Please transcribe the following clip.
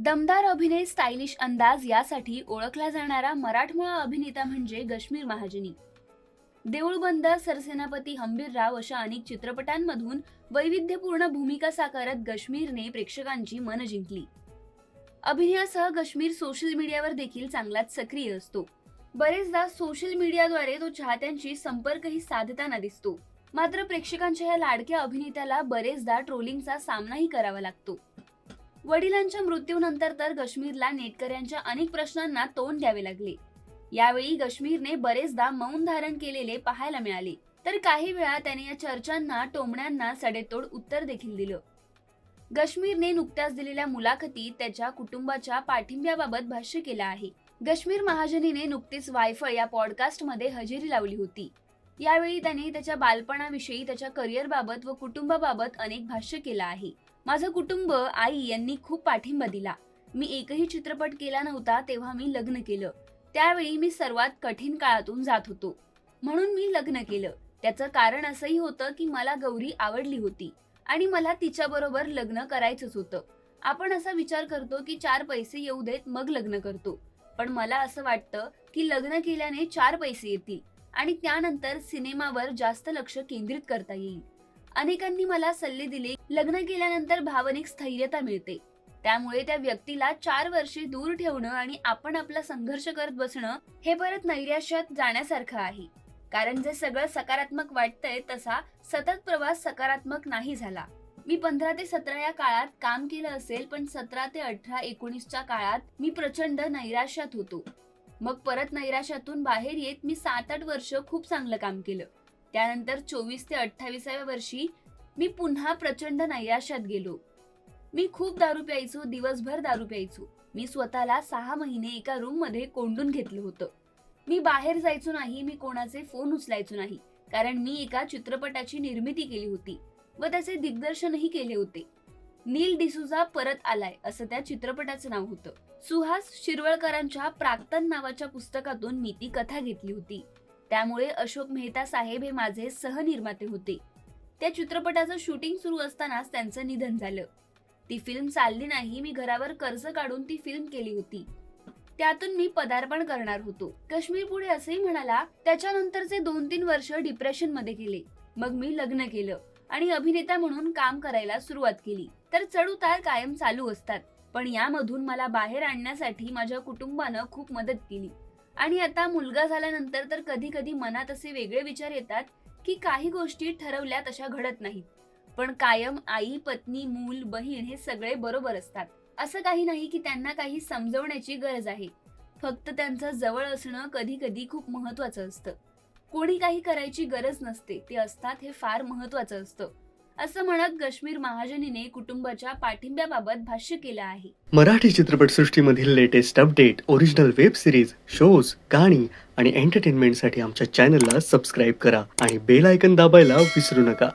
दमदार अभिनय स्टायलिश अंदाज यासाठी ओळखला जाणारा मराठमोळा अभिनेता म्हणजे गश्मीर महाजनी. देऊळबंद सरसेनापती हंबीरराव अशा अनेक चित्रपटांमधून वैविध्यपूर्ण भूमिका साकारत गश्मीरने प्रेक्षकांची मन जिंकली. अभिनयासह गश्मीर सोशल मीडियावर देखील चांगलाच सक्रिय असतो. बरेचदा सोशल मीडियाद्वारे तो चाहत्यांशी संपर्कही साधताना दिसतो. मात्र प्रेक्षकांच्या या लाडक्या अभिनेत्याला बरेचदा ट्रोलिंगचा सामनाही करावा लागतो. वडिलांच्या मृत्यूनंतर तर गश्मीरला नेटकऱ्यांच्या अनेक प्रश्नांना तोंड द्यावे लागले. यावेळी गश्मीरने बरेचदा मौन धारण केलेले पाहायला मिळाले. तर काही वेळा त्याने या चर्चांना टोमण्यांना सडेतोड उत्तर देखील दिलं. गश्मीरने नुकत्याच दिलेल्या मुलाखतीत त्याच्या कुटुंबाच्या पाठिंब्याबाबत भाष्य केलं आहे. गश्मीर महाजनीने नुकतीच वायफळ या पॉडकास्टमध्ये हजेरी लावली होती. यावेळी त्याने त्याच्या बालपणाविषयी त्याच्या करिअरबाबत व कुटुंबाबाबत अनेक भाष्य केलं आहे. माझं कुटुंब आई यांनी खूप पाठिंबा दिला. मी एकही चित्रपट केला नव्हता तेव्हा मी लग्न केलं. त्यावेळी मी सर्वात कठीण काळातून जात होतो. म्हणून मी लग्न केलं. त्याचं कारण असंही होतं की मला गौरी आवडली होती आणि मला तिच्याबरोबर लग्न करायचंच होतं. आपण असा विचार करतो की चार पैसे येऊ देत मग लग्न करतो. पण मला असं वाटतं की लग्न केल्याने चार पैसे येतील आणि त्यानंतर सिनेमावर जास्त लक्ष केंद्रित करता येईल. अनेकांनी मला सल्ले दिले. लग्न केल्यानंतर भावनिक स्थैर्यता मिळते. त्यामुळे त्या व्यक्तीला चार वर्षे दूर ठेवणं आणि आपण आपला संघर्ष करत बसणं हे परत नैराश्यात जाण्यासारखं आहे. कारण जे सगळं सकारात्मक वाटतंय तसा सतत प्रवास सकारात्मक नाही झाला. मी पंधरा ते सतरा या काळात काम केलं असेल पण सतरा ते अठरा एकोणीसच्या काळात मी प्रचंड नैराश्यात होतो. मग परत नैराश्यातून बाहेर येत मी सात आठ वर्ष खूप चांगलं काम केलं. त्यानंतर चोवीस ते अठ्ठावीसाव्या वर्षी मी पुन्हा प्रचंड नैराश्यात गेलो. मी खूप दारू प्यायचो दिवसभर दारू प्यायचो. मी स्वतःला सहा महिने एका रूममध्ये कोंडून घेतलं होतं. मी बाहेर जायचो नाही मी कोणाचे फोन उचलायचो नाही कारण मी एका चित्रपटाची निर्मिती केली होती व त्याचे दिग्दर्शनही केले होते. नील डिसुजा परत आलाय असं त्या चित्रपटाचं नाव होतं. सुहास शिरवळकरांच्या प्राक्तन नावाच्या पुस्तकातून मी ती कथा घेतली होती. त्यामुळे अशोक मेहता साहेब हे माझे सहनिर्माते होते. त्या चित्रपटाचं शूटिंग सुरू असतानाच त्यांचं निधन झालं. ती फिल्म चालली नाही मी घरावर कर्ज काढून ती फिल्म केली होती. त्यातून मी पदार्पण करणार होतो. काश्मीर पुढे असेही म्हणाला त्याच्यानंतरचे दोन तीन वर्ष डिप्रेशनमध्ये गेले. मग मी लग्न केलं आणि अभिनेता म्हणून काम करायला सुरुवात केली. तर चढउतार कायम चालू असतात. पण यामधून मला बाहेर आणण्यासाठी माझ्या कुटुंबानं खूप मदत केली. आणि आता मुलगा झाल्यानंतर तर कधी कधी मनात असे वेगळे विचार येतात की काही गोष्टी ठरवल्या तशा घडत नाहीत. पण कायम आई पत्नी मूल बहीण हे सगळे बरोबर असतात. असं काही नाही की त्यांना काही समजवण्याची गरज आहे. फक्त त्यांचं जवळ असणं कधी कधी खूप महत्वाचं असतं. कोणी काही करायची गरज नसते ते असतात हे फार महत्वाचं असतं. असं म्हणत काश्मीर महाजनीने कुटुंबाच्या पाठिंब्याबाबत भाष्य केलं आहे. Marathi चित्रपटसृष्टीमधील latest update original web series shows गाणी आणि एंटरटेनमेंटसाठी आमच्या चॅनलला सबस्क्राईब करा आणि बेल आयकन दाबायला विसरू नका.